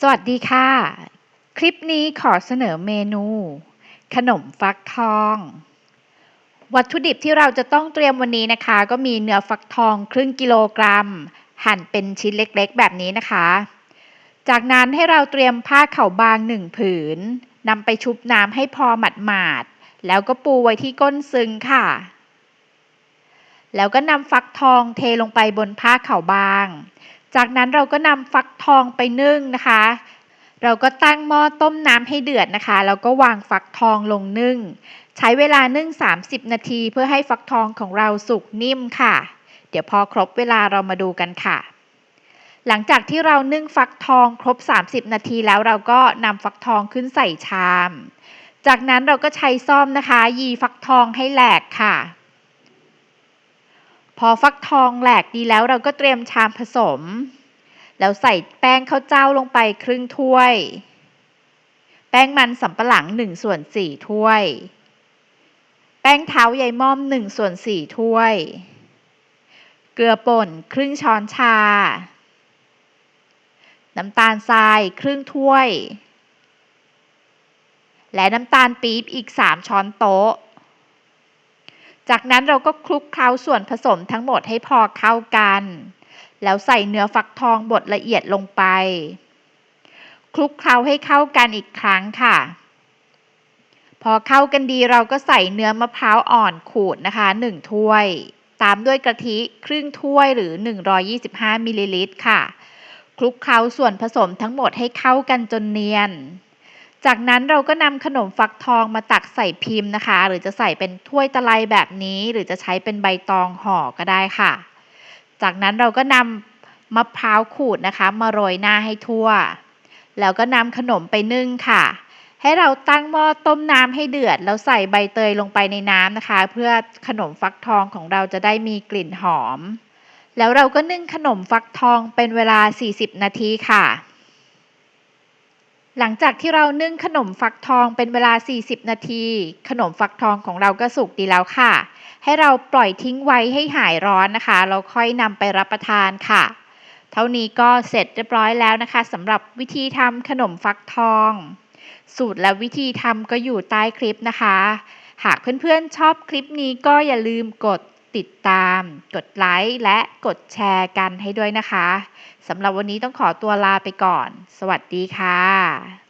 สวัสดีค่ะ คลิปนี้ขอเสนอเมนู ขนมฟักทอง วัตถุดิบที่เราจะต้องเตรียมวันนี้นะคะ ก็มีเนื้อฟักทองครึ่งกิโลกรัม หั่นเป็นชิ้นเล็กๆ แบบนี้นะคะ จากนั้นให้เราเตรียมผ้าเข่าบางหนึ่งผืนนำไปชุบน้ำให้พอหมาดๆแล้วก็ปูไว้ที่ก้นซึ้งค่ะ แล้วก็นำฟักทองเทลงไปบนผ้าเข่าบาง จากนั้นเราก็นำฟักทองไปนึ่งนะคะ เราก็ตั้งหม้อต้มน้ำให้เดือดนะคะ แล้วก็วางฟักทองลงนึ่ง ใช้เวลานึ่ง 30 นาทีเพื่อให้ฟักทองของเราสุกนิ่มค่ะ เดี๋ยวพอครบเวลาเรามาดูกันค่ะ หลังจากที่เรานึ่งฟักทองครบ 30 นาทีแล้วเราก็นำฟักทองขึ้นใส่ชาม จากนั้นเราก็ใช้ซ่อมนะคะ ยีฟักทองให้แหลกค่ะ พอฟักทองแหลกดีแล้วเราก็เตรียมชามผสม แล้วใส่แป้งข้าวเจ้าลงไปครึ่งถ้วย แป้งมันสำปะหลัง1ส่วน4ถ้วย แป้งเท้าใยม่อม1ส่วน4ถ้วย เกลือป่นครึ่งช้อนชา น้ำตาลทรายครึ่งถ้วย และน้ำตาลปี๊บอีก3ช้อนโต๊ะ จากนั้นเราก็คลุกเคล้าส่วนผสมทั้งหมดให้พอเข้ากัน แล้วใส่เนื้อฟักทองบดละเอียดลงไป คลุกเคล้าให้เข้ากันอีกครั้งค่ะ พอเข้ากันดีเราก็ใส่เนื้อมะพร้าวอ่อนขูดนะคะ1ถ้วย ตามด้วยกะทิครึ่งถ้วยหรือ 125มิลลิลิตรค่ะ คลุกเคล้าส่วนผสมทั้งหมดให้เข้ากันจนเนียน จากนั้นเราก็นำขนมฟักทองมาตักใส่พิมพ์นะคะ หรือจะใส่เป็นถ้วยตะไลแบบนี้ หรือจะใช้เป็นใบตองห่อก็ได้ค่ะ จากนั้นเราก็นำมะพร้าวขูดนะคะ มาโรยหน้าให้ทั่ว แล้วก็นำขนมไปนึ่งค่ะ ให้เราตั้งหม้อต้มน้ำให้เดือด แล้วใส่ใบเตยลงไปในน้ำนะคะ เพื่อขนมฟักทองของเราจะได้มีกลิ่นหอม แล้วเราก็นึ่งขนมฟักทองเป็นเวลา 40 นาทีค่ะ หลังจากที่เรานึ่งขนมฟักทองเป็นเวลา 40 นาที ขนมฟักทองของเราก็สุกดีแล้วค่ะ ให้เราปล่อยทิ้งไว้ให้หายร้อนนะคะ เราค่อยนำไปรับประทานค่ะ เท่านี้ก็เสร็จเรียบร้อยแล้วนะคะสำหรับวิธีทำขนมฟักทอง สูตรและวิธีทำก็อยู่ใต้คลิปนะคะ หากเพื่อนๆชอบคลิปนี้ก็อย่าลืมกด ติดตาม กดไลค์และกดแชร์กันให้ด้วยนะคะสำหรับวันนี้ต้องขอตัวลาไปก่อน สวัสดีค่ะ